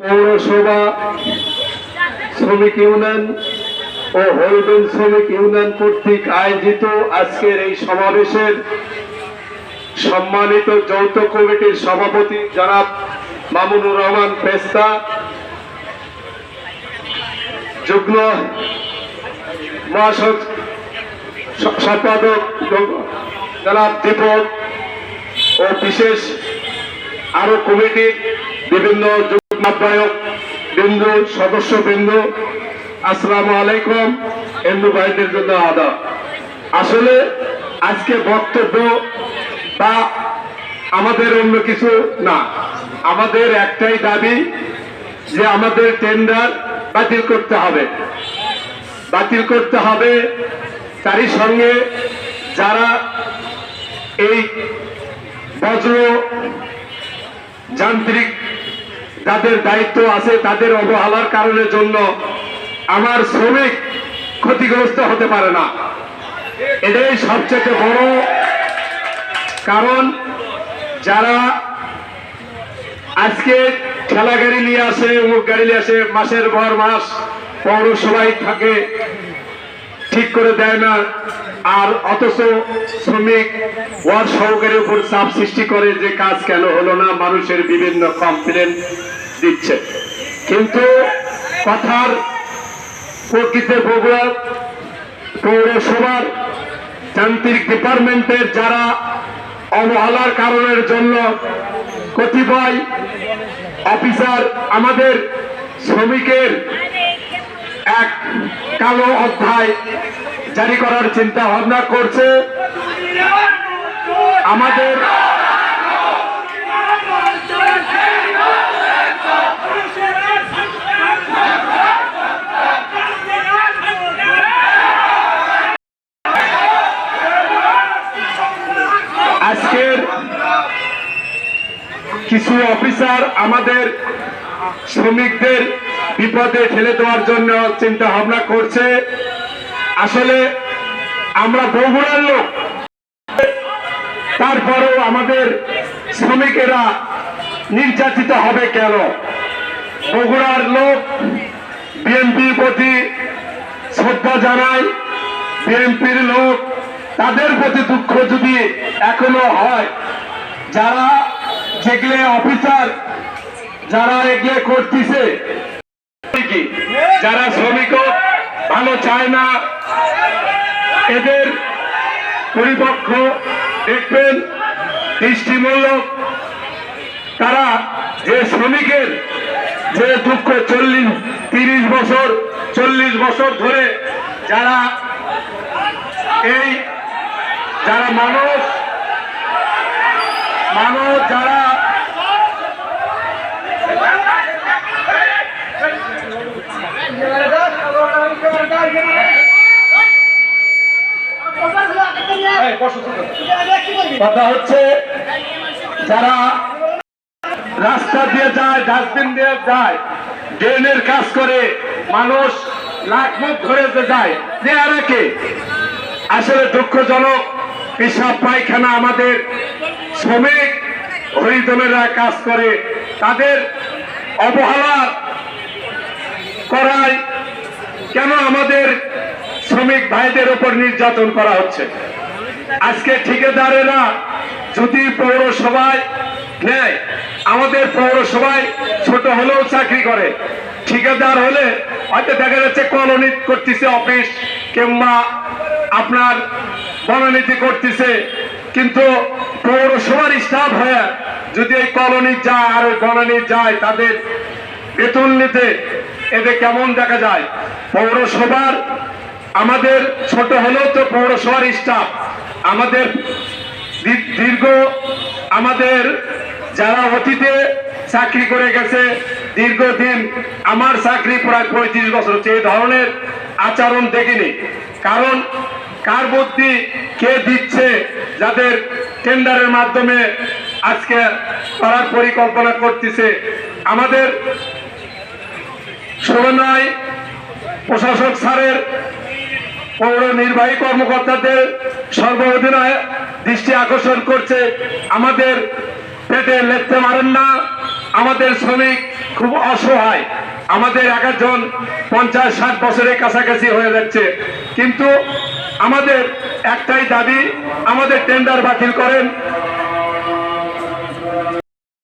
পৌরসভা, শ্রমিক ইউনিয়ন ও হোলডেন শ্রমিক ইউনিয়ন কর্তৃক আয়োজিত আজকের এই সমাবেশের সম্মানিত যৌথ কমিটির সভাপতি জনাব মামুনুর রহমান পেস্তা, যুগ্ম সম্পাদক জনাব দীপক ও বিশেষ আরও কমিটির বিভিন্ন যুগ্মায়ক বিন্দু, সদস্য বিন্দু। আসসালামু আলাইকুম হিন্দু ভাইদের জন্য আদাব আসলে আজকে বক্তব্য বা আমাদের অন্য কিছু না। আমাদের একটাই দাবি যে আমাদের টেন্ডার বাতিল করতে হবে। বাতিল করতে হবে তারই সঙ্গে যারা এই বজ্র যান্ত্রিক যাদের দায়িত্ব আছে তাদের অবহেলার কারণের জন্য আমার শ্রমিক ক্ষতিগ্রস্ত হতে পারে না। এটাই সবচেয়ে বড় কারণ যারা আজকে ঠেলা গাড়ি নিয়ে আসে অমুক গাড়ি নিয়ে আসে, মাসের পর মাস পৌরসভায় থাকে, ঠিক করে দেয় না। আর অথচ শ্রমিক ওয়ার্ড সহকারীর উপর চাপ সৃষ্টি করে যে কাজ কেন হলো না, মানুষের বিভিন্ন কমপ্লেন দিচ্ছে। কিন্তু কথার প্রকৃতি বগুড়া পৌরসভার যান্ত্রিক ডিপার্টমেন্টের যারা অবহেলার কারণের জন্য কতিপয় অফিসার আমাদের শ্রমিকের এক কালো অধ্যায় জারি করার চিন্তা ভাবনা করছে। আমাদের আজকের কিছু অফিসার আমাদের শ্রমিকদের বিপদে ঠেলে দেওয়ার জন্য চিন্তা ভাবনা করছে। আসলে আমরা বগুড়ার লোক তারপরেও আমাদের শ্রমিকেরা নির্যাতিত হবে কেন বগুড়ার লোক বিএনপির প্রতি শ্রদ্ধা জানায়, বিএনপির লোক তাদের প্রতি দুঃখ যদি এখনও হয়, যারা যেগুলো অফিসার, যারা এগুলো করতেছে? যারা ভালো চায় না। এদের পরিপক্ষ দেখবেন, দৃষ্টিমূলক। তারা যে শ্রমিকের যে দুঃখ চল্লিশ, তিরিশ বছর, চল্লিশ বছর ধরে যারা এই, যারা মানুষ মানুষ যারা কথা হচ্ছে, যারা রাস্তা দিয়ে যায়, ডাস্টবিন দিয়ে যায়, ড্রেনের কাজ করে, মানুষ লাখ মুখ ধরে যায় যে আর আসলে দুঃখজনক পেশাব পায়খানা আমাদের শ্রমিক হরিজনেরা কাজ করে, তাদের অবহেলা করায় কেন আমাদের শ্রমিক ভাইদের উপর নির্যাতন করা হচ্ছে? আজকে ঠিকাদারেরা যদি পৌরসভায় নেয়, আমাদের পৌরসভায় ছোট হলেও চাকরি করে। ঠিকাদার হলে হয়তো দেখা যাচ্ছে কলোনি করতেছে অফিস কিংবা আপনার বননীতি করতেছে। কিন্তু পৌরসভার স্টাফ হয়ে যদি এই কলোনি যায় আর ওই বনানি যায়, তাদের বেতন নিতে এতে কেমন দেখা যায়? পৌরসভার, আমাদের ছোট হলেও তো পৌরসভার স্টাফ আমাদের দীর্ঘ আমাদের যারা অতীতে চাকরি করে গেছে, দীর্ঘদিন আমার চাকরি প্রায় পঁয়ত্রিশ বছর হচ্ছে। এই ধরনের আচরণ দেখিনি। কারণ কার বুদ্ধি কে দিচ্ছে, যাদের টেন্ডারের মাধ্যমে আজকে করার পরিকল্পনা করতেছে, আমাদের সমন্বয় প্রশাসক স্যারের পৌর নির্বাহী কর্মকর্তাদের সর্ব অধিনায়ক দৃষ্টি আকর্ষণ করছে। আমাদের পেটে লেখতে পারেন না। আমাদের শ্রমিক খুব অসহায়। আমাদের এক একজন পঞ্চাশ ষাট বছরের কাছাকাছি হয়ে যাচ্ছে। কিন্তু আমাদের একটাই দাবি, আমাদের টেন্ডার বাতিল করেন।